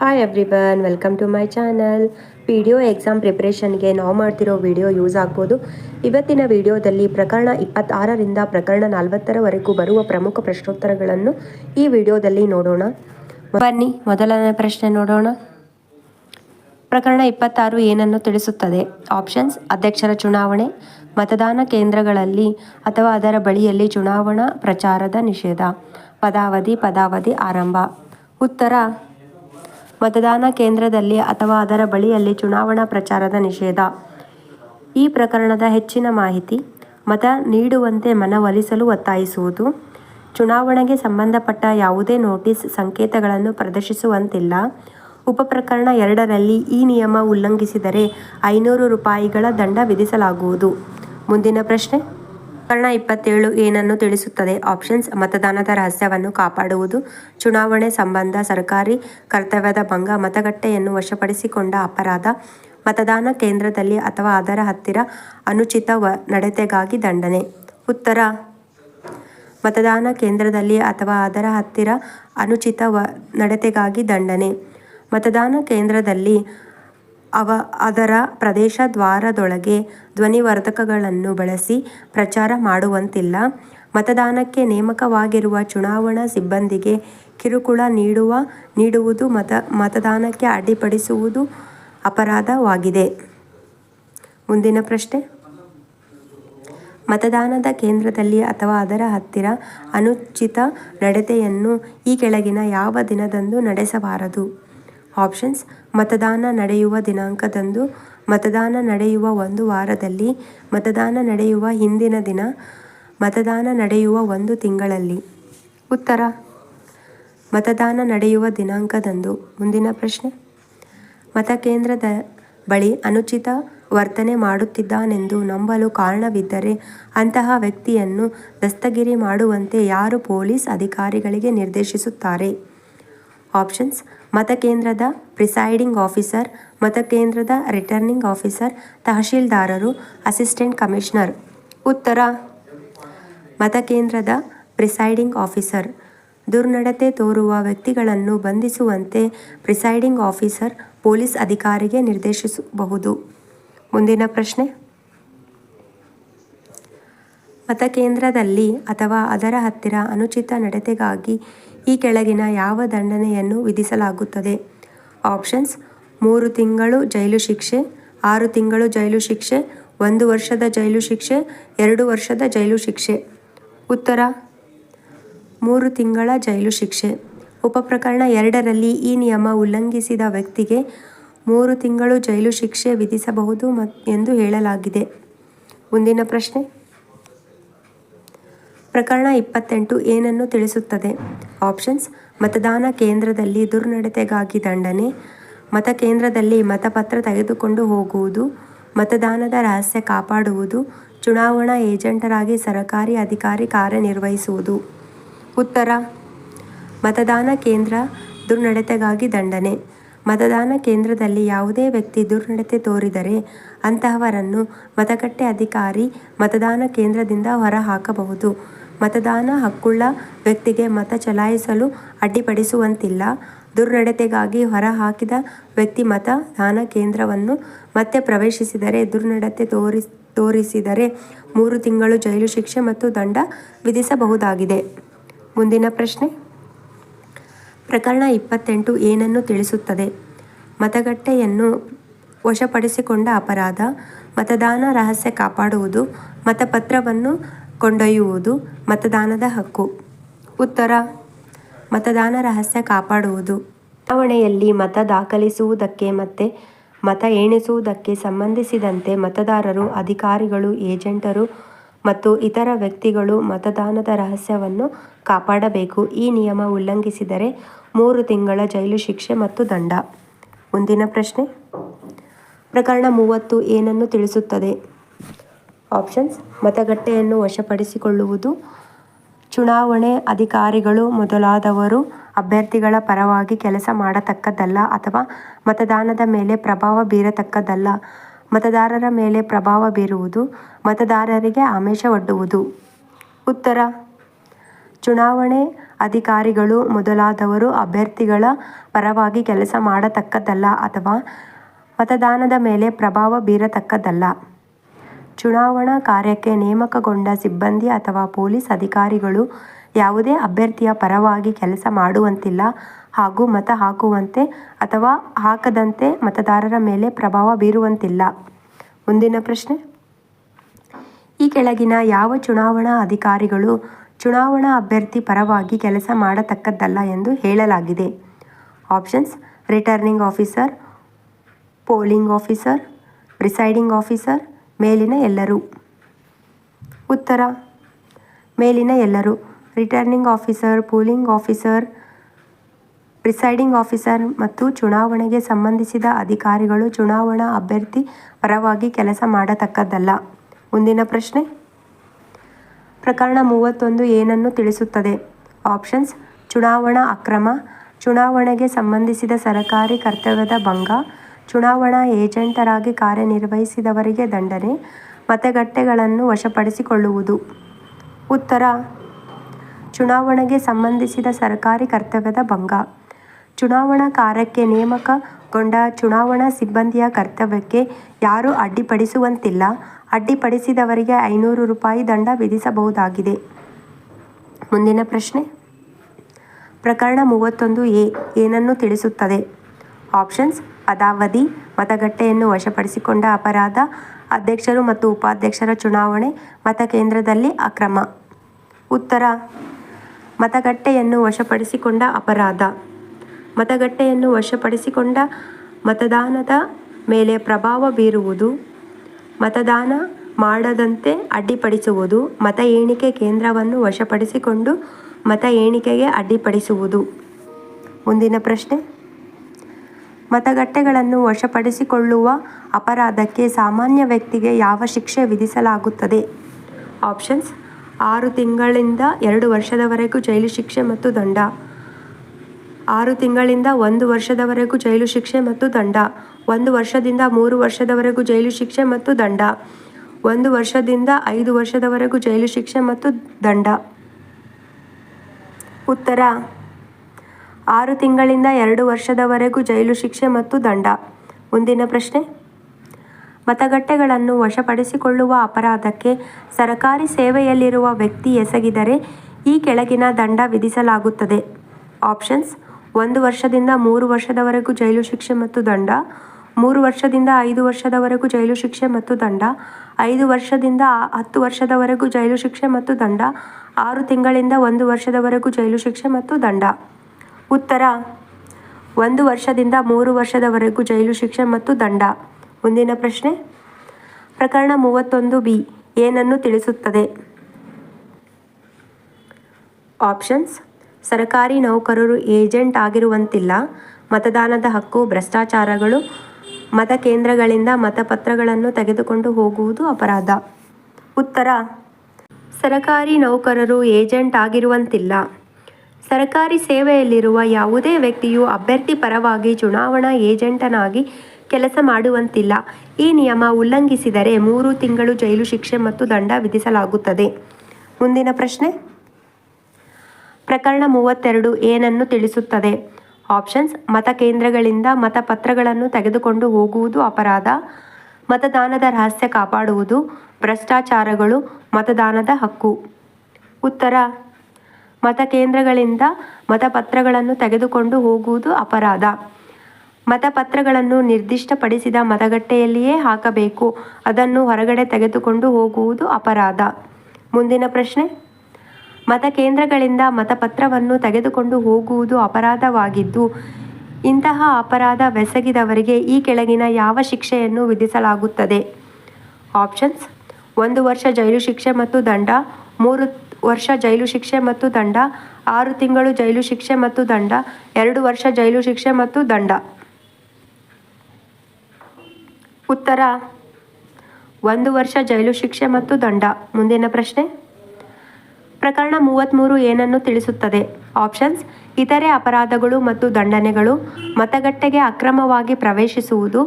Hi everyone welcome to my channel P D O exam ಪ್ರಿಪ್ರೇಷನ್ಗೆ ನಾವು ಮಾಡ್ತಿರೋ video use ಆಗ್ಬೋದು. ಇವತ್ತಿನ ವಿಡಿಯೋದಲ್ಲಿ ಪ್ರಕರಣ ಇಪ್ಪತ್ತಾರರಿಂದ ಪ್ರಕರಣ ನಲವತ್ತರವರೆಗೂ ಬರುವ ಪ್ರಮುಖ ಪ್ರಶ್ನೋತ್ತರಗಳನ್ನು ಈ ವಿಡಿಯೋದಲ್ಲಿ ನೋಡೋಣ. ಬನ್ನಿ, ಮೊದಲನೇ ಪ್ರಶ್ನೆ ನೋಡೋಣ. ಪ್ರಕರಣ ಇಪ್ಪತ್ತಾರು ಏನನ್ನು ತಿಳಿಸುತ್ತದೆ? ಆಪ್ಷನ್ಸ್ ಅಧ್ಯಕ್ಷರ ಚುನಾವಣೆ, ಮತದಾನ ಕೇಂದ್ರಗಳಲ್ಲಿ ಅಥವಾ ಅದರ ಬಳಿಯಲ್ಲಿ ಚುನಾವಣಾ ಪ್ರಚಾರದ ನಿಷೇಧ, ಪದಾವಧಿ ಪದಾವಧಿ ಆರಂಭ. ಉತ್ತರ ಮತದಾನ ಕೇಂದ್ರದಲ್ಲಿ ಅಥವಾ ಅದರ ಬಳಿಯಲ್ಲಿ ಚುನಾವಣಾ ಪ್ರಚಾರದ ನಿಷೇಧ. ಈ ಪ್ರಕರಣದ ಹೆಚ್ಚಿನ ಮಾಹಿತಿ, ಮತ ನೀಡುವಂತೆ ಮನವೊಲಿಸಲು ಒತ್ತಾಯಿಸುವುದು, ಚುನಾವಣೆಗೆ ಸಂಬಂಧಪಟ್ಟ ಯಾವುದೇ ನೋಟಿಸ್ ಸಂಕೇತಗಳನ್ನು ಪ್ರದರ್ಶಿಸುವಂತಿಲ್ಲ. ಉಪಪ್ರಕರಣ ಎರಡರಲ್ಲಿ ಈ ನಿಯಮ ಉಲ್ಲಂಘಿಸಿದರೆ ಐನೂರು ರೂಪಾಯಿಗಳ ದಂಡ ವಿಧಿಸಲಾಗುವುದು. ಮುಂದಿನ ಪ್ರಶ್ನೆ. ಪ್ರಕರಣ ಇಪ್ಪತ್ತೇಳು ಏನನ್ನು ತಿಳಿಸುತ್ತದೆ? ಆಪ್ಷನ್ಸ್, ಮತದಾನದ ರಹಸ್ಯವನ್ನು ಕಾಪಾಡುವುದು, ಚುನಾವಣೆ ಸಂಬಂಧ ಸರ್ಕಾರಿ ಕರ್ತವ್ಯದ ಭಂಗ, ಮತಗಟ್ಟೆಯನ್ನು ವಶಪಡಿಸಿಕೊಂಡ ಅಪರಾಧ, ಮತದಾನ ಕೇಂದ್ರದಲ್ಲಿ ಅಥವಾ ಅದರ ಹತ್ತಿರ ಅನುಚಿತ ವ, ನಡತೆಗಾಗಿ ದಂಡನೆ. ಉತ್ತರ, ಮತದಾನ ಕೇಂದ್ರದಲ್ಲಿ ಅಥವಾ ಅದರ ಹತ್ತಿರ ಅನುಚಿತ ವ, ನಡತೆಗಾಗಿ ದಂಡನೆ. ಮತದಾನ ಕೇಂದ್ರದಲ್ಲಿ ಅವ ಅದರ ಪ್ರದೇಶ ದ್ವಾರದೊಳಗೆ ಧ್ವನಿವರ್ಧಕಗಳನ್ನು ಬಳಸಿ ಪ್ರಚಾರ ಮಾಡುವಂತಿಲ್ಲ. ಮತದಾನಕ್ಕೆ ನೇಮಕವಾಗಿರುವ ಚುನಾವಣಾ ಸಿಬ್ಬಂದಿಗೆ ಕಿರುಕುಳ ನೀಡುವ, ನೀಡುವುದು ಮತ, ಮತದಾನಕ್ಕೆ ಅಡ್ಡಿಪಡಿಸುವುದು ಅಪರಾಧವಾಗಿದೆ. ಮುಂದಿನ ಪ್ರಶ್ನೆ. ಮತದಾನದ ಕೇಂದ್ರದಲ್ಲಿ ಅಥವಾ ಅದರ ಹತ್ತಿರ ಅನುಚಿತ ನಡತೆಯನ್ನು ಈ ಕೆಳಗಿನ ಯಾವ ದಿನದಂದು ನಡೆಸಬಾರದು? ಆಪ್ಷನ್ಸ್ ಮತದಾನ ನಡೆಯುವ ದಿನಾಂಕದಂದು, ಮತದಾನ ನಡೆಯುವ ಒಂದು ವಾರದಲ್ಲಿ, ಮತದಾನ ನಡೆಯುವ ಹಿಂದಿನ ದಿನ, ಮತದಾನ ನಡೆಯುವ ಒಂದು ತಿಂಗಳಲ್ಲಿ. ಉತ್ತರ. ಮತದಾನ ನಡೆಯುವ ದಿನಾಂಕದಂದು. ಮುಂದಿನ ಪ್ರಶ್ನೆ. ಮತಕೇಂದ್ರದ ಬಳಿ ಅನುಚಿತ ವರ್ತನೆ ಮಾಡುತ್ತಿದ್ದಾನೆಂದು ನಂಬಲು ಕಾರಣವಿದ್ದರೆ ಅಂತಹ ವ್ಯಕ್ತಿಯನ್ನು ದಸ್ತಗಿರಿ ಮಾಡುವಂತೆ ಯಾರು ಪೊಲೀಸ್ ಅಧಿಕಾರಿಗಳಿಗೆ ನಿರ್ದೇಶಿಸುತ್ತಾರೆ? ಆಪ್ಷನ್ಸ್ ಮತಕೇಂದ್ರದ ಪ್ರಿಸೈಡಿಂಗ್ ಆಫೀಸರ್, ಮತಕೇಂದ್ರದ ರಿಟರ್ನಿಂಗ್ ಆಫೀಸರ್, ತಹಶೀಲ್ದಾರರು, ಅಸಿಸ್ಟೆಂಟ್ ಕಮಿಷನರ್. ಉತ್ತರ. ಮತಕೇಂದ್ರದ ಪ್ರಿಸೈಡಿಂಗ್ ಆಫೀಸರ್. ದುರ್ನಡತೆ ತೋರುವ ವ್ಯಕ್ತಿಗಳನ್ನು ಬಂಧಿಸುವಂತೆ ಪ್ರಿಸೈಡಿಂಗ್ ಆಫೀಸರ್ ಪೊಲೀಸ್ ಅಧಿಕಾರಿಗೆ ನಿರ್ದೇಶಿಸಬಹುದು. ಮುಂದಿನ ಪ್ರಶ್ನೆ. ಮತಕೇಂದ್ರದಲ್ಲಿ ಅಥವಾ ಅದರ ಹತ್ತಿರ ಅನುಚಿತ ನಡತೆಗಾಗಿ ಈ ಕೆಳಗಿನ ಯಾವ ದಂಡನೆಯನ್ನು ವಿಧಿಸಲಾಗುತ್ತದೆ? ಆಪ್ಷನ್ಸ್, ಮೂರು ತಿಂಗಳು ಜೈಲು ಶಿಕ್ಷೆ, ಆರು ತಿಂಗಳು ಜೈಲು ಶಿಕ್ಷೆ, ಒಂದು ವರ್ಷದ ಜೈಲು ಶಿಕ್ಷೆ, ಎರಡು ವರ್ಷದ ಜೈಲು ಶಿಕ್ಷೆ. ಉತ್ತರ, ಮೂರು ತಿಂಗಳ ಜೈಲು ಶಿಕ್ಷೆ. ಉಪಪ್ರಕರಣ ಎರಡರಲ್ಲಿ ಈ ನಿಯಮ ಉಲ್ಲಂಘಿಸಿದ ವ್ಯಕ್ತಿಗೆ ಮೂರು ತಿಂಗಳು ಜೈಲು ಶಿಕ್ಷೆ ವಿಧಿಸಬಹುದು ಎಂದು ಹೇಳಲಾಗಿದೆ. ಮುಂದಿನ ಪ್ರಶ್ನೆ. ಪ್ರಕರಣ ಇಪ್ಪತ್ತೆಂಟು ಏನನ್ನು ತಿಳಿಸುತ್ತದೆ? ಆಪ್ಷನ್ಸ್, ಮತದಾನ ಕೇಂದ್ರದಲ್ಲಿ ದುರ್ನಡತೆಗಾಗಿ ದಂಡನೆ, ಮತ ಕೇಂದ್ರದಲ್ಲಿ ಮತಪತ್ರ ತೆಗೆದುಕೊಂಡು ಹೋಗುವುದು, ಮತದಾನದ ರಹಸ್ಯ ಕಾಪಾಡುವುದು, ಚುನಾವಣಾ ಏಜೆಂಟರಾಗಿ ಸರಕಾರಿ ಅಧಿಕಾರಿ ಕಾರ್ಯನಿರ್ವಹಿಸುವುದು. ಉತ್ತರ, ಮತದಾನ ಕೇಂದ್ರ ದುರ್ನಡತೆಗಾಗಿ ದಂಡನೆ. ಮತದಾನ ಕೇಂದ್ರದಲ್ಲಿ ಯಾವುದೇ ವ್ಯಕ್ತಿ ದುರ್ನಡತೆ ತೋರಿದರೆ ಅಂತಹವರನ್ನು ಮತಗಟ್ಟೆ ಅಧಿಕಾರಿ ಮತದಾನ ಕೇಂದ್ರದಿಂದ ಹೊರಹಾಕಬಹುದು. ಮತದಾನ ಹಕ್ಕುಳ್ಳ ವ್ಯಕ್ತಿಗೆ ಮತ ಚಲಾಯಿಸಲು ಅಡ್ಡಿಪಡಿಸುವಂತಿಲ್ಲ. ದುರ್ನಡತೆಗಾಗಿ ಹೊರಹಾಕಿದ ವ್ಯಕ್ತಿ ಮತದಾನ ಕೇಂದ್ರವನ್ನು ಮತ್ತೆ ಪ್ರವೇಶಿಸಿದರೆ, ದುರ್ನಡತೆ ತೋರಿ ತೋರಿಸಿದರೆ ಮೂರು ತಿಂಗಳು ಜೈಲು ಶಿಕ್ಷೆ ಮತ್ತು ದಂಡ ವಿಧಿಸಬಹುದಾಗಿದೆ. ಮುಂದಿನ ಪ್ರಶ್ನೆ. ಪ್ರಕರಣ ಇಪ್ಪತ್ತೆಂಟು ಏನನ್ನು ತಿಳಿಸುತ್ತದೆ? ಮತಗಟ್ಟೆಯನ್ನು ವಶಪಡಿಸಿಕೊಂಡ ಅಪರಾಧ, ಮತದಾನ ರಹಸ್ಯ ಕಾಪಾಡುವುದು, ಮತಪತ್ರವನ್ನು ಕೊಂಡೊಯ್ಯುವುದು ಮತದಾನದ ಹಕ್ಕು. ಉತ್ತರ, ಮತದಾನ ರಹಸ್ಯ ಕಾಪಾಡುವುದು. ಚುನಾವಣೆಯಲ್ಲಿ ಮತ ದಾಖಲಿಸುವುದಕ್ಕೆ ಮತ್ತೆ ಮತ ಎಣಿಸುವುದಕ್ಕೆ ಸಂಬಂಧಿಸಿದಂತೆ ಮತದಾರರು, ಅಧಿಕಾರಿಗಳು, ಏಜೆಂಟರು ಮತ್ತು ಇತರ ವ್ಯಕ್ತಿಗಳು ಮತದಾನದ ರಹಸ್ಯವನ್ನು ಕಾಪಾಡಬೇಕು. ಈ ನಿಯಮ ಉಲ್ಲಂಘಿಸಿದರೆ ಮೂರು ತಿಂಗಳ ಜೈಲು ಶಿಕ್ಷೆ ಮತ್ತು ದಂಡ. ಮುಂದಿನ ಪ್ರಶ್ನೆ. ಪ್ರಕರಣ ಮೂವತ್ತು ಏನನ್ನು ತಿಳಿಸುತ್ತದೆ? ಆಪ್ಷನ್ಸ್ ಮತಗಟ್ಟೆಯನ್ನು ವಶಪಡಿಸಿಕೊಳ್ಳುವುದು. ಚುನಾವಣೆ ಅಧಿಕಾರಿಗಳು ಮೊದಲಾದವರು ಅಭ್ಯರ್ಥಿಗಳ ಪರವಾಗಿ ಕೆಲಸ ಮಾಡತಕ್ಕದ್ದಲ್ಲ ಅಥವಾ ಮತದಾನದ ಮೇಲೆ ಪ್ರಭಾವ ಬೀರತಕ್ಕದ್ದಲ್ಲ. ಮತದಾರರ ಮೇಲೆ ಪ್ರಭಾವ ಬೀರುವುದು, ಮತದಾರರಿಗೆ ಆಮಿಷ ಒಡ್ಡುವುದು. ಉತ್ತರ. ಚುನಾವಣೆ ಅಧಿಕಾರಿಗಳು ಮೊದಲಾದವರು ಅಭ್ಯರ್ಥಿಗಳ ಪರವಾಗಿ ಕೆಲಸ ಮಾಡತಕ್ಕದ್ದಲ್ಲ ಅಥವಾ ಮತದಾನದ ಮೇಲೆ ಪ್ರಭಾವ ಬೀರತಕ್ಕದ್ದಲ್ಲ. ಚುನಾವಣಾ ಕಾರ್ಯಕ್ಕೆ ನೇಮಕಗೊಂಡ ಸಿಬ್ಬಂದಿ ಅಥವಾ ಪೊಲೀಸ್ ಅಧಿಕಾರಿಗಳು ಯಾವುದೇ ಅಭ್ಯರ್ಥಿಯ ಪರವಾಗಿ ಕೆಲಸ ಮಾಡುವಂತಿಲ್ಲ ಹಾಗೂ ಮತ ಹಾಕುವಂತೆ ಅಥವಾ ಹಾಕದಂತೆ ಮತದಾರರ ಮೇಲೆ ಪ್ರಭಾವ ಬೀರುವಂತಿಲ್ಲ. ಮುಂದಿನ ಪ್ರಶ್ನೆ. ಈ ಕೆಳಗಿನ ಯಾವ ಚುನಾವಣಾ ಅಧಿಕಾರಿಗಳು ಚುನಾವಣಾ ಅಭ್ಯರ್ಥಿ ಪರವಾಗಿ ಕೆಲಸ ಮಾಡತಕ್ಕದ್ದಲ್ಲ ಎಂದು ಹೇಳಲಾಗಿದೆ? Options returning officer, polling officer, presiding officer, ಮೇಲಿನ ಎಲ್ಲರೂ. ಉತ್ತರ ಮೇಲಿನ ಎಲ್ಲರೂ. Returning officer, polling officer, presiding officer ಮತ್ತು ಚುನಾವಣೆಗೆ ಸಂಬಂಧಿಸಿದ ಅಧಿಕಾರಿಗಳು ಚುನಾವಣಾ ಅಭ್ಯರ್ಥಿ ಪರವಾಗಿ ಕೆಲಸ ಮಾಡತಕ್ಕದ್ದಲ್ಲ. ಮುಂದಿನ ಪ್ರಶ್ನೆ. ಪ್ರಕರಣ ಮೂವತ್ತೊಂದು ಏನನ್ನು ತಿಳಿಸುತ್ತದೆ? ಆಪ್ಷನ್ಸ್ ಚುನಾವಣಾ ಅಕ್ರಮ, ಚುನಾವಣೆಗೆ ಸಂಬಂಧಿಸಿದ ಸರಕಾರಿ ಕರ್ತವ್ಯದ ಭಂಗ, ಚುನಾವಣಾ ಏಜೆಂಟರಾಗಿ ಕಾರ್ಯನಿರ್ವಹಿಸಿದವರಿಗೆ ದಂಡನೆ, ಮತಗಟ್ಟೆಗಳನ್ನು ವಶಪಡಿಸಿಕೊಳ್ಳುವುದು. ಉತ್ತರ ಚುನಾವಣೆಗೆ ಸಂಬಂಧಿಸಿದ ಸರ್ಕಾರಿ ಕರ್ತವ್ಯದ ಭಂಗ. ಚುನಾವಣಾ ಕಾರ್ಯಕ್ಕೆ ನೇಮಕಗೊಂಡ ಚುನಾವಣಾ ಸಿಬ್ಬಂದಿಯ ಕರ್ತವ್ಯಕ್ಕೆ ಯಾರೂ ಅಡ್ಡಿಪಡಿಸುವಂತಿಲ್ಲ. ಅಡ್ಡಿಪಡಿಸಿದವರಿಗೆ ಐನೂರು ರೂಪಾಯಿ ದಂಡ ವಿಧಿಸಬಹುದಾಗಿದೆ. ಮುಂದಿನ ಪ್ರಶ್ನೆ. ಪ್ರಕರಣ ಮೂವತ್ತೊಂದು ಎ ಏನನ್ನು ತಿಳಿಸುತ್ತದೆ? ಆಪ್ಷನ್ಸ್ ಅದಾವಧಿ, ಮತಗಟ್ಟೆಯನ್ನು ವಶಪಡಿಸಿಕೊಂಡ ಅಪರಾಧ, ಅಧ್ಯಕ್ಷರು ಮತ್ತು ಉಪಾಧ್ಯಕ್ಷರ ಚುನಾವಣೆ, ಮತಕೇಂದ್ರದಲ್ಲಿ ಅಕ್ರಮ. ಉತ್ತರ ಮತಗಟ್ಟೆಯನ್ನು ವಶಪಡಿಸಿಕೊಂಡ ಅಪರಾಧ. ಮತಗಟ್ಟೆಯನ್ನು ವಶಪಡಿಸಿಕೊಂಡ ಮತದಾನದ ಮೇಲೆ ಪ್ರಭಾವ ಬೀರುವುದು, ಮತದಾನ ಮಾಡದಂತೆ ಅಡ್ಡಿಪಡಿಸುವುದು, ಮತ ಎಣಿಕೆ ಕೇಂದ್ರವನ್ನು ವಶಪಡಿಸಿಕೊಂಡು ಮತ ಎಣಿಕೆಗೆ ಅಡ್ಡಿಪಡಿಸುವುದು. ಮುಂದಿನ ಪ್ರಶ್ನೆ. ಮತಗಟ್ಟೆಗಳನ್ನು ವಶಪಡಿಸಿಕೊಳ್ಳುವ ಅಪರಾಧಕ್ಕೆ ಸಾಮಾನ್ಯ ವ್ಯಕ್ತಿಗೆ ಯಾವ ಶಿಕ್ಷೆ ವಿಧಿಸಲಾಗುತ್ತದೆ? ಆಪ್ಷನ್ಸ್ ಆರು ತಿಂಗಳಿಂದ ಎರಡು ವರ್ಷದವರೆಗೂ ಜೈಲು ಶಿಕ್ಷೆ ಮತ್ತು ದಂಡ, ಆರು ತಿಂಗಳಿಂದ ಒಂದು ವರ್ಷದವರೆಗೂ ಜೈಲು ಶಿಕ್ಷೆ ಮತ್ತು ದಂಡ, ಒಂದು ವರ್ಷದಿಂದ ಮೂರು ವರ್ಷದವರೆಗೂ ಜೈಲು ಶಿಕ್ಷೆ ಮತ್ತು ದಂಡ, ಒಂದು ವರ್ಷದಿಂದ ಐದು ವರ್ಷದವರೆಗೂ ಜೈಲು ಶಿಕ್ಷೆ ಮತ್ತು ದಂಡ. ಉತ್ತರ ಆರು ತಿಂಗಳಿಂದ ಎರಡು ವರ್ಷದವರೆಗೂ ಜೈಲು ಶಿಕ್ಷೆ ಮತ್ತು ದಂಡ. ಮುಂದಿನ ಪ್ರಶ್ನೆ. ಮತಗಟ್ಟೆಗಳನ್ನು ವಶಪಡಿಸಿಕೊಳ್ಳುವ ಅಪರಾಧಕ್ಕೆ ಸರಕಾರಿ ಸೇವೆಯಲ್ಲಿರುವ ವ್ಯಕ್ತಿ ಎಸಗಿದರೆ ಈ ಕೆಳಗಿನ ದಂಡ ವಿಧಿಸಲಾಗುತ್ತದೆ? ಆಪ್ಷನ್ಸ್ ಒಂದು ವರ್ಷದಿಂದ ಮೂರು ವರ್ಷದವರೆಗೂ ಜೈಲು ಶಿಕ್ಷೆ ಮತ್ತು ದಂಡ, ಮೂರು ವರ್ಷದಿಂದ ಐದು ವರ್ಷದವರೆಗೂ ಜೈಲು ಶಿಕ್ಷೆ ಮತ್ತು ದಂಡ, ಐದು ವರ್ಷದಿಂದ ಹತ್ತು ವರ್ಷದವರೆಗೂ ಜೈಲು ಶಿಕ್ಷೆ ಮತ್ತು ದಂಡ, ಆರು ತಿಂಗಳಿಂದ ಒಂದು ವರ್ಷದವರೆಗೂ ಜೈಲು ಶಿಕ್ಷೆ ಮತ್ತು ದಂಡ. ಉತ್ತರ ಒಂದು ವರ್ಷದಿಂದ ಮೂರು ವರ್ಷದವರೆಗೂ ಜೈಲು ಶಿಕ್ಷೆ ಮತ್ತು ದಂಡ. ಮುಂದಿನ ಪ್ರಶ್ನೆ. ಪ್ರಕರಣ ಮೂವತ್ತೊಂದು ಬಿ ಏನನ್ನು ತಿಳಿಸುತ್ತದೆ? ಆಪ್ಷನ್ಸ್ ಸರಕಾರಿ ನೌಕರರು ಏಜೆಂಟ್ ಆಗಿರುವಂತಿಲ್ಲ, ಮತದಾನದ ಹಕ್ಕು, ಭ್ರಷ್ಟಾಚಾರಗಳು, ಮತ ಕೇಂದ್ರಗಳಿಂದ ಮತಪತ್ರಗಳನ್ನು ತೆಗೆದುಕೊಂಡು ಹೋಗುವುದು ಅಪರಾಧ. ಉತ್ತರ ಸರಕಾರಿ ನೌಕರರು ಏಜೆಂಟ್ ಆಗಿರುವಂತಿಲ್ಲ. ಸರಕಾರಿ ಸೇವೆಯಲ್ಲಿರುವ ಯಾವುದೇ ವ್ಯಕ್ತಿಯು ಅಭ್ಯರ್ಥಿ ಪರವಾಗಿ ಚುನಾವಣಾ ಏಜೆಂಟನಾಗಿ ಕೆಲಸ ಮಾಡುವಂತಿಲ್ಲ. ಈ ನಿಯಮ ಉಲ್ಲಂಘಿಸಿದರೆ ಮೂರು ತಿಂಗಳು ಜೈಲು ಶಿಕ್ಷೆ ಮತ್ತು ದಂಡ ವಿಧಿಸಲಾಗುತ್ತದೆ. ಮುಂದಿನ ಪ್ರಶ್ನೆ. ಪ್ರಕರಣ ಮೂವತ್ತೆರಡು ಏನನ್ನು ತಿಳಿಸುತ್ತದೆ? ಆಪ್ಷನ್ಸ್ ಮತ ಕೇಂದ್ರಗಳಿಂದ ಮತಪತ್ರಗಳನ್ನು ತೆಗೆದುಕೊಂಡು ಹೋಗುವುದು ಅಪರಾಧ, ಮತದಾನದ ರಹಸ್ಯ ಕಾಪಾಡುವುದು, ಭ್ರಷ್ಟಾಚಾರಗಳು, ಮತದಾನದ ಹಕ್ಕು. ಉತ್ತರ ಮತಕೇಂದ್ರಗಳಿಂದ ಮತಪತ್ರಗಳನ್ನು ತೆಗೆದುಕೊಂಡು ಹೋಗುವುದು ಅಪರಾಧ. ಮತಪತ್ರಗಳನ್ನು ನಿರ್ದಿಷ್ಟಪಡಿಸಿದ ಮತಗಟ್ಟೆಯಲ್ಲಿಯೇ ಹಾಕಬೇಕು, ಅದನ್ನು ಹೊರಗಡೆ ತೆಗೆದುಕೊಂಡು ಹೋಗುವುದು ಅಪರಾಧ. ಮುಂದಿನ ಪ್ರಶ್ನೆ. ಮತಕೇಂದ್ರಗಳಿಂದ ಮತಪತ್ರವನ್ನು ತೆಗೆದುಕೊಂಡು ಹೋಗುವುದು ಅಪರಾಧವಾಗಿದ್ದು, ಇಂತಹ ಅಪರಾಧ ಬೆಸಗಿದವರಿಗೆ ಈ ಕೆಳಗಿನ ಯಾವ ಶಿಕ್ಷೆಯನ್ನು ವಿಧಿಸಲಾಗುತ್ತದೆ? ಆಪ್ಷನ್ಸ್ ಒಂದು ವರ್ಷ ಜೈಲು ಶಿಕ್ಷೆ ಮತ್ತು ದಂಡ, ಮೂರು ವರ್ಷ ಜೈಲು ಶಿಕ್ಷೆ ಮತ್ತು ದಂಡ, ಆರು ತಿಂಗಳು ಜೈಲು ಶಿಕ್ಷೆ ಮತ್ತು ದಂಡ, ಎರಡು ವರ್ಷ ಜೈಲು ಶಿಕ್ಷೆ ಮತ್ತು ದಂಡ. ಉತ್ತರ ಒಂದು ವರ್ಷ ಜೈಲು ಶಿಕ್ಷೆ ಮತ್ತು ದಂಡ. ಮುಂದಿನ ಪ್ರಶ್ನೆ. ಪ್ರಕರಣ ಮೂವತ್ತ್ಮೂರು ಏನನ್ನು ತಿಳಿಸುತ್ತದೆ? ಆಪ್ಷನ್ಸ್ ಇತರೆ ಅಪರಾಧಗಳು ಮತ್ತು ದಂಡನೆಗಳು, ಮತಗಟ್ಟೆಗೆ ಅಕ್ರಮವಾಗಿ ಪ್ರವೇಶಿಸುವುದು,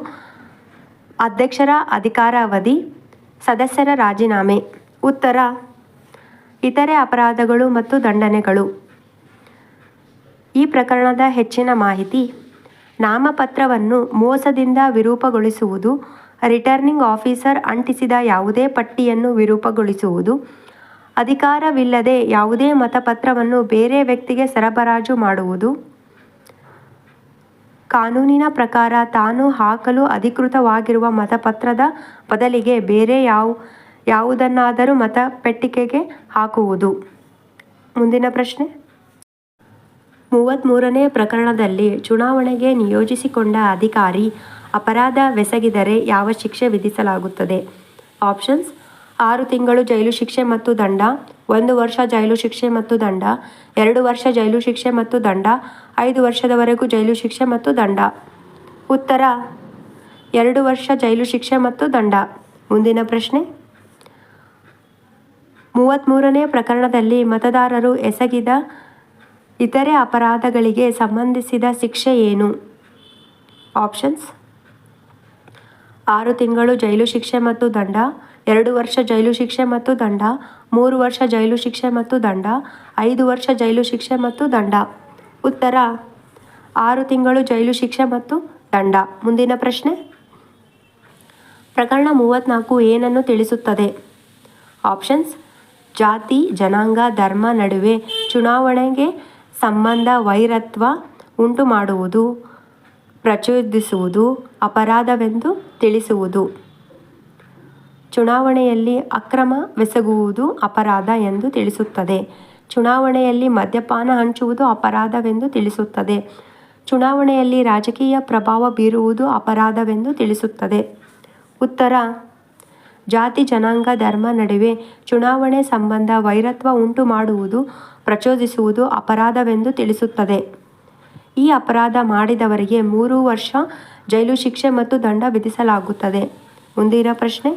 ಅಧ್ಯಕ್ಷರ ಅಧಿಕಾರಾವಧಿ, ಸದಸ್ಯರ ರಾಜೀನಾಮೆ. ಉತ್ತರ ಇತರೆ ಅಪರಾಧಗಳು ಮತ್ತು ದಂಡನೆಗಳು. ಈ ಪ್ರಕರಣದ ಹೆಚ್ಚಿನ ಮಾಹಿತಿ, ನಾಮಪತ್ರವನ್ನು ಮೋಸದಿಂದ ವಿರೂಪಗೊಳಿಸುವುದು, ರಿಟರ್ನಿಂಗ್ ಆಫೀಸರ್ ಅಂಟಿಸಿದ ಯಾವುದೇ ಪಟ್ಟಿಯನ್ನು ವಿರೂಪಗೊಳಿಸುವುದು, ಅಧಿಕಾರವಿಲ್ಲದೆ ಯಾವುದೇ ಮತಪತ್ರವನ್ನು ಬೇರೆ ವ್ಯಕ್ತಿಗೆ ಸರಬರಾಜು ಮಾಡುವುದು, ಕಾನೂನಿನ ಪ್ರಕಾರ ತಾನು ಹಾಕಲು ಅಧಿಕೃತವಾಗಿರುವ ಮತಪತ್ರದ ಬದಲಿಗೆ ಬೇರೆ ಯಾವ ಯಾವುದನ್ನಾದರೂ ಮತಪೆಟ್ಟಿಗೆಗೆ ಹಾಕುವುದು. ಮುಂದಿನ ಪ್ರಶ್ನೆ. ಮೂವತ್ತ್ಮೂರನೇ ಪ್ರಕರಣದಲ್ಲಿ ಚುನಾವಣೆಗೆ ನಿಯೋಜಿಸಿಕೊಂಡ ಅಧಿಕಾರಿ ಅಪರಾಧ ಅಪರಾಧವೆಸಗಿದರೆ ಯಾವ ಶಿಕ್ಷೆ ವಿಧಿಸಲಾಗುತ್ತದೆ? ಆಪ್ಷನ್ಸ್, ಆರು ತಿಂಗಳು ಜೈಲು ಶಿಕ್ಷೆ ಮತ್ತು ದಂಡ, ಒಂದು ವರ್ಷ ಜೈಲು ಶಿಕ್ಷೆ ಮತ್ತು ದಂಡ, ಎರಡು ವರ್ಷ ಜೈಲು ಶಿಕ್ಷೆ ಮತ್ತು ದಂಡ, ಐದು ವರ್ಷದವರೆಗೂ ಜೈಲು ಶಿಕ್ಷೆ ಮತ್ತು ದಂಡ. ಉತ್ತರ, ಎರಡು ವರ್ಷ ಜೈಲು ಶಿಕ್ಷೆ ಮತ್ತು ದಂಡ. ಮುಂದಿನ ಪ್ರಶ್ನೆ. ಮೂವತ್ತ್ಮೂರನೇ ಪ್ರಕರಣದಲ್ಲಿ ಮತದಾರರು ಎಸಗಿದ ಇತರೆ ಅಪರಾಧಗಳಿಗೆ ಸಂಬಂಧಿಸಿದ ಶಿಕ್ಷೆ ಏನು? ಆಪ್ಷನ್ಸ್. ಆರು ತಿಂಗಳು ಜೈಲು ಶಿಕ್ಷೆ ಮತ್ತು ದಂಡ, ಎರಡು ವರ್ಷ ಜೈಲು ಶಿಕ್ಷೆ ಮತ್ತು ದಂಡ, ಮೂರು ವರ್ಷ ಜೈಲು ಶಿಕ್ಷೆ ಮತ್ತು ದಂಡ, ಐದು ವರ್ಷ ಜೈಲು ಶಿಕ್ಷೆ ಮತ್ತು ದಂಡ. ಉತ್ತರ, ಆರು ತಿಂಗಳು ಜೈಲು ಶಿಕ್ಷೆ ಮತ್ತು ದಂಡ. ಮುಂದಿನ ಪ್ರಶ್ನೆ. ಪ್ರಕರಣ ಮೂವತ್ತ್ನಾಲ್ಕು ಏನನ್ನು ತಿಳಿಸುತ್ತದೆ? ಆಪ್ಷನ್ಸ್ ಜಾತಿ, ಜನಾಂಗ, ಧರ್ಮ ನಡುವೆ ಚುನಾವಣೆಗೆ ಸಂಬಂಧ ವೈರತ್ವ ಉಂಟು ಮಾಡುವುದು ಪ್ರಚೋದಿಸುವುದು, ಅಪರಾಧವೆಂದು ತಿಳಿಸುವುದು. ಚುನಾವಣೆಯಲ್ಲಿ ಅಕ್ರಮವೆಸಗುವುದು ಅಪರಾಧ ಎಂದು ತಿಳಿಸುತ್ತದೆ. ಚುನಾವಣೆಯಲ್ಲಿ ಮದ್ಯಪಾನ ಹಂಚುವುದು ಅಪರಾಧವೆಂದು ತಿಳಿಸುತ್ತದೆ. ಚುನಾವಣೆಯಲ್ಲಿ ರಾಜಕೀಯ ಪ್ರಭಾವ ಬೀರುವುದು ಅಪರಾಧವೆಂದು ತಿಳಿಸುತ್ತದೆ. ಉತ್ತರ ಜಾತಿ, ಜನಾಂಗ, ಧರ್ಮ ನಡುವೆ ಚುನಾವಣೆ ಸಂಬಂಧ ವೈರತ್ವ ಉಂಟು ಮಾಡುವುದು ಪ್ರಚೋದಿಸುವುದು ಅಪರಾಧವೆಂದು ತಿಳಿಸುತ್ತದೆ. ಈ ಅಪರಾಧ ಮಾಡಿದವರಿಗೆ ಮೂರು ವರ್ಷ ಜೈಲು ಶಿಕ್ಷೆ ಮತ್ತು ದಂಡ ವಿಧಿಸಲಾಗುತ್ತದೆ. ಮುಂದಿನ ಪ್ರಶ್ನೆ.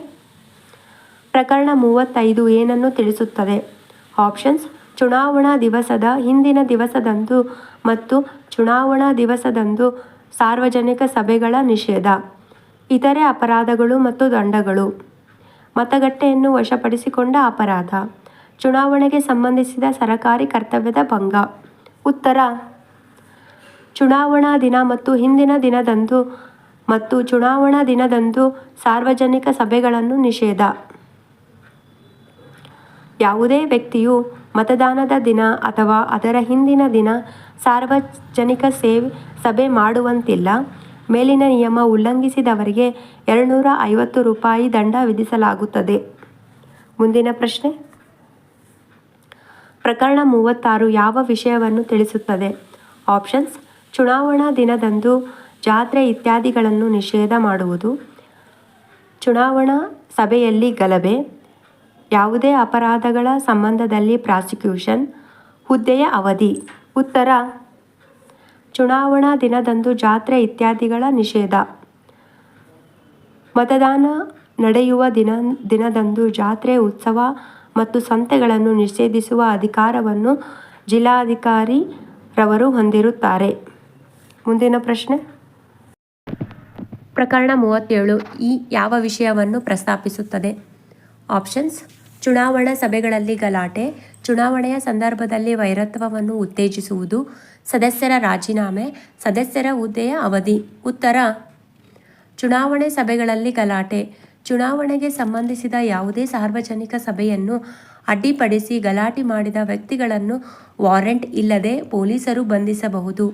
ಪ್ರಕರಣ ಮೂವತ್ತೈದು ಏನನ್ನು ತಿಳಿಸುತ್ತದೆ? ಆಪ್ಷನ್ಸ್, ಚುನಾವಣಾ ದಿವಸದ ಹಿಂದಿನ ದಿವಸದಂದು ಮತ್ತು ಚುನಾವಣಾ ದಿವಸದಂದು ಸಾರ್ವಜನಿಕ ಸಭೆಗಳ ನಿಷೇಧ. ಇತರೆ ಅಪರಾಧಗಳು ಮತ್ತು ದಂಡಗಳು. ಮತಗಟ್ಟೆಯನ್ನು ವಶಪಡಿಸಿಕೊಂಡ ಅಪರಾಧ. ಚುನಾವಣೆಗೆ ಸಂಬಂಧಿಸಿದ ಸರಕಾರಿ ಕರ್ತವ್ಯದ ಭಂಗ. ಉತ್ತರ. ಚುನಾವಣಾ ದಿನ ಮತ್ತು ಹಿಂದಿನ ದಿನದಂದು ಮತ್ತು ಚುನಾವಣಾ ದಿನದಂದು ಸಾರ್ವಜನಿಕ ಸಭೆಗಳನ್ನು ನಿಷೇಧ. ಯಾವುದೇ ವ್ಯಕ್ತಿಯು ಮತದಾನದ ದಿನ ಅಥವಾ ಅದರ ಹಿಂದಿನ ದಿನ ಸಾರ್ವಜನಿಕ ಸೇವೆ, ಸಭೆ ಮಾಡುವಂತಿಲ್ಲ. ಮೇಲಿನ ನಿಯಮ ಉಲ್ಲಂಘಿಸಿದವರಿಗೆ ಎರಡುನೂರ ಐವತ್ತು ರೂಪಾಯಿ ದಂಡ ವಿಧಿಸಲಾಗುತ್ತದೆ. ಮುಂದಿನ ಪ್ರಶ್ನೆ. ಪ್ರಕರಣ ಮೂವತ್ತಾರು ಯಾವ ವಿಷಯವನ್ನು ತಿಳಿಸುತ್ತದೆ? ಆಪ್ಷನ್ಸ್, ಚುನಾವಣಾ ದಿನದಂದು ಜಾತ್ರೆ ಇತ್ಯಾದಿಗಳನ್ನು ನಿಷೇಧ ಮಾಡುವುದು. ಚುನಾವಣಾ ಸಭೆಯಲ್ಲಿ ಗಲಭೆ. ಯಾವುದೇ ಅಪರಾಧಗಳ ಸಂಬಂಧದಲ್ಲಿ ಪ್ರಾಸಿಕ್ಯೂಷನ್. ಹುದ್ದೆಯ ಅವಧಿ. ಉತ್ತರ ಚುನಾವಣಾ ದಿನದಂದು ಜಾತ್ರೆ ಇತ್ಯಾದಿಗಳ ನಿಷೇಧ. ಮತದಾನ ನಡೆಯುವ ದಿನ, ದಿನದಂದು ಜಾತ್ರೆ, ಉತ್ಸವ ಮತ್ತು ಸಂತೆಗಳನ್ನು ನಿಷೇಧಿಸುವ ಅಧಿಕಾರವನ್ನು ಜಿಲ್ಲಾಧಿಕಾರಿ ರವರು ಹೊಂದಿರುತ್ತಾರೆ. ಮುಂದಿನ ಪ್ರಶ್ನೆ. ಪ್ರಕರಣ ಮೂವತ್ತೇಳು, ಈ ಯಾವ ವಿಷಯವನ್ನು ಪ್ರಸ್ತಾಪಿಸುತ್ತದೆ? ಆಪ್ಷನ್ಸ್ ಚುನಾವಣಾ ಸಭೆಗಳಲ್ಲಿ ಗಲಾಟೆ, ಚುನಾವಣೆಯ ಸಂದರ್ಭದಲ್ಲಿ ವೈರತ್ವವನ್ನು ಉತ್ತೇಜಿಸುವುದು, ಸದಸ್ಯರ ರಾಜೀನಾಮೆ, ಸದಸ್ಯರ ಹುದ್ದೆಯ ಅವಧಿ, ಉತ್ತರ. ಚುನಾವಣೆ ಸಭೆಗಳಲ್ಲಿ ಗಲಾಟೆ, ಚುನಾವಣೆಗೆ ಸಂಬಂಧಿಸಿದ ಯಾವುದೇ ಸಾರ್ವಜನಿಕ ಸಭೆಯನ್ನು ಅಡ್ಡಿಪಡಿಸಿ ಗಲಾಟೆ ಮಾಡಿದ ವ್ಯಕ್ತಿಗಳನ್ನು ವಾರೆಂಟ್ ಇಲ್ಲದೆ ಪೊಲೀಸರು ಬಂಧಿಸಬಹುದು.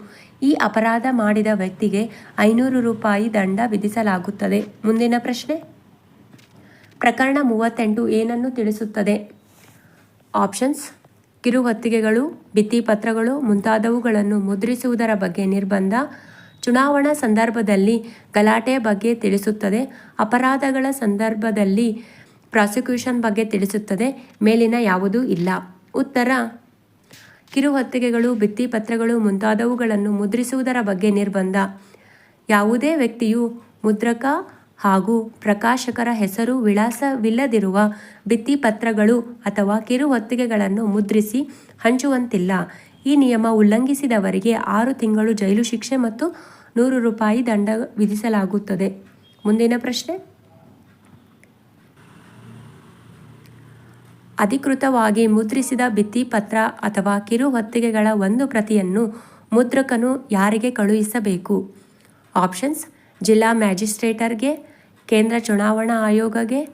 ಈ ಅಪರಾಧ ಮಾಡಿದ ವ್ಯಕ್ತಿಗೆ ಐನೂರು ರೂಪಾಯಿ ದಂಡ ವಿಧಿಸಲಾಗುತ್ತದೆ. ಮುಂದಿನ ಪ್ರಶ್ನೆ. ಪ್ರಕರಣ ಮೂವತ್ತೆಂಟು ಏನನ್ನು ತಿಳಿಸುತ್ತದೆ? ಆಪ್ಷನ್ಸ್ ಕಿರುಹೊತ್ತಿಗೆಗಳು ಭಿತ್ತಿಪತ್ರಗಳು ಮುಂತಾದವುಗಳನ್ನು ಮುದ್ರಿಸುವುದರ ಬಗ್ಗೆ ನಿರ್ಬಂಧ ಚುನಾವಣಾ ಸಂದರ್ಭದಲ್ಲಿ ಗಲಾಟೆ ಬಗ್ಗೆ ತಿಳಿಸುತ್ತದೆ. ಅಪರಾಧಗಳ ಸಂದರ್ಭದಲ್ಲಿ ಪ್ರಾಸಿಕ್ಯೂಷನ್ ಬಗ್ಗೆ ತಿಳಿಸುತ್ತದೆ. ಮೇಲಿನ ಯಾವುದೂ ಇಲ್ಲ. ಉತ್ತರ ಕಿರುಹೊತ್ತಿಗೆಗಳು ಭಿತ್ತಿಪತ್ರಗಳು ಮುಂತಾದವುಗಳನ್ನು ಮುದ್ರಿಸುವುದರ ಬಗ್ಗೆ ನಿರ್ಬಂಧ. ಯಾವುದೇ ವ್ಯಕ್ತಿಯು ಮುದ್ರಕ ಹಾಗೂ ಪ್ರಕಾಶಕರ ಹೆಸರು ವಿಳಾಸವಿಲ್ಲದಿರುವ ಭಿತ್ತಿಪತ್ರಗಳು ಅಥವಾ ಕಿರುಹೊತ್ತಿಗೆಗಳನ್ನು ಮುದ್ರಿಸಿ ಹಂಚುವಂತಿಲ್ಲ. ಈ ನಿಯಮ ಉಲ್ಲಂಘಿಸಿದವರಿಗೆ ಆರು ತಿಂಗಳು ಜೈಲು ಶಿಕ್ಷೆ ಮತ್ತು ನೂರು ರೂಪಾಯಿ ದಂಡ ವಿಧಿಸಲಾಗುತ್ತದೆ. ಮುಂದಿನ ಪ್ರಶ್ನೆ. ಅಧಿಕೃತವಾಗಿ ಮುದ್ರಿಸಿದ ಭಿತ್ತಿಪತ್ರ ಅಥವಾ ಕಿರುಹೊತ್ತಿಗೆಗಳ ಒಂದು ಪ್ರತಿಯನ್ನು ಮುದ್ರಕನು ಯಾರಿಗೆ ಕಳುಹಿಸಬೇಕು? ಆಪ್ಷನ್ಸ್, ಜಿಲ್ಲಾ ಮ್ಯಾಜಿಸ್ಟ್ರೇಟರ್ಗೆ ಕೇಂದ್ರ ಚುನಾವಣಾ ಆಯೋಗಗೆ,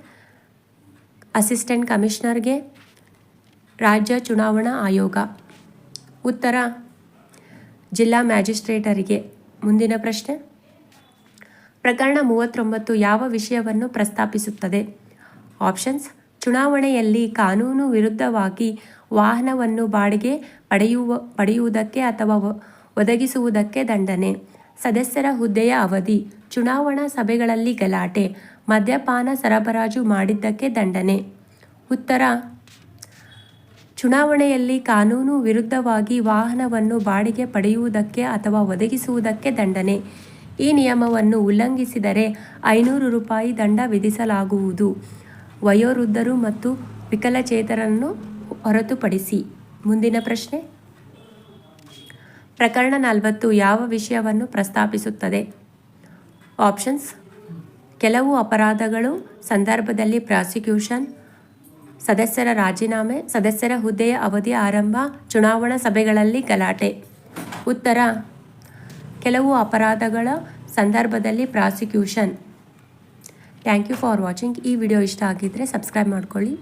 ಅಸಿಸ್ಟೆಂಟ್ ಕಮಿಷನರ್ಗೆ, ರಾಜ್ಯ ಚುನಾವಣಾ ಆಯೋಗ. ಉತ್ತರ, ಜಿಲ್ಲಾ ಮ್ಯಾಜಿಸ್ಟ್ರೇಟರಿಗೆ ಮುಂದಿನ ಪ್ರಶ್ನೆ. ಪ್ರಕರಣ ಮೂವತ್ತೊಂಬತ್ತು ಯಾವ ವಿಷಯವನ್ನು ಪ್ರಸ್ತಾಪಿಸುತ್ತದೆ? ಆಪ್ಷನ್ಸ್, ಚುನಾವಣೆಯಲ್ಲಿ ಕಾನೂನು ವಿರುದ್ಧವಾಗಿ ವಾಹನವನ್ನು ಬಾಡಿಗೆ ಪಡೆಯುವ, ಪಡೆಯುವುದಕ್ಕೆ ಅಥವಾ ಒದಗಿಸುವುದಕ್ಕೆ ದಂಡನೆ. ಸದಸ್ಯರ ಹುದ್ದೆಯ ಅವಧಿ, ಚುನಾವಣಾ ಸಭೆಗಳಲ್ಲಿ ಗಲಾಟೆ, ಮದ್ಯಪಾನ ಸರಬರಾಜು ಮಾಡಿದ್ದಕ್ಕೆ ದಂಡನೆ. ಉತ್ತರ, ಚುನಾವಣೆಯಲ್ಲಿ ಕಾನೂನು ವಿರುದ್ಧವಾಗಿ ವಾಹನವನ್ನು ಬಾಡಿಗೆ ಪಡೆಯುವುದಕ್ಕೆ ಅಥವಾ ಒದಗಿಸುವುದಕ್ಕೆ ದಂಡನೆ. ಈ ನಿಯಮವನ್ನು ಉಲ್ಲಂಘಿಸಿದರೆ ಐನೂರು ರೂಪಾಯಿ ದಂಡ ವಿಧಿಸಲಾಗುವುದು. ವಯೋವೃದ್ಧರು ಮತ್ತು ವಿಕಲಚೇತರನ್ನು ಹೊರತುಪಡಿಸಿ. ಮುಂದಿನ ಪ್ರಶ್ನೆ. ಪ್ರಕರಣ ನಲವತ್ತು ಯಾವ ವಿಷಯವನ್ನು ಪ್ರಸ್ತಾಪಿಸುತ್ತದೆ? ಆಪ್ಷನ್ಸ್ ಕೆಲವು ಅಪರಾಧಗಳು, ಸಂದರ್ಭದಲ್ಲಿ ಪ್ರಾಸಿಕ್ಯೂಷನ್, ಸದಸ್ಯರ ರಾಜೀನಾಮೆ, ಸದಸ್ಯರ ಹುದ್ದೆಯ ಅವಧಿ ಆರಂಭ, ಚುನಾವಣಾ ಸಭೆಗಳಲ್ಲಿ ಗಲಾಟೆ. ಉತ್ತರ. ಕೆಲವು ಅಪರಾಧಗಳ, ಸಂದರ್ಭದಲ್ಲಿ prosecution. Thank you for watching ಈ ವಿಡಿಯೋ ಇಷ್ಟ ಆಗಿದ್ದರೆ ಸಬ್ಸ್ಕ್ರೈಬ್ ಮಾಡ್ಕೊಳ್ಳಿ.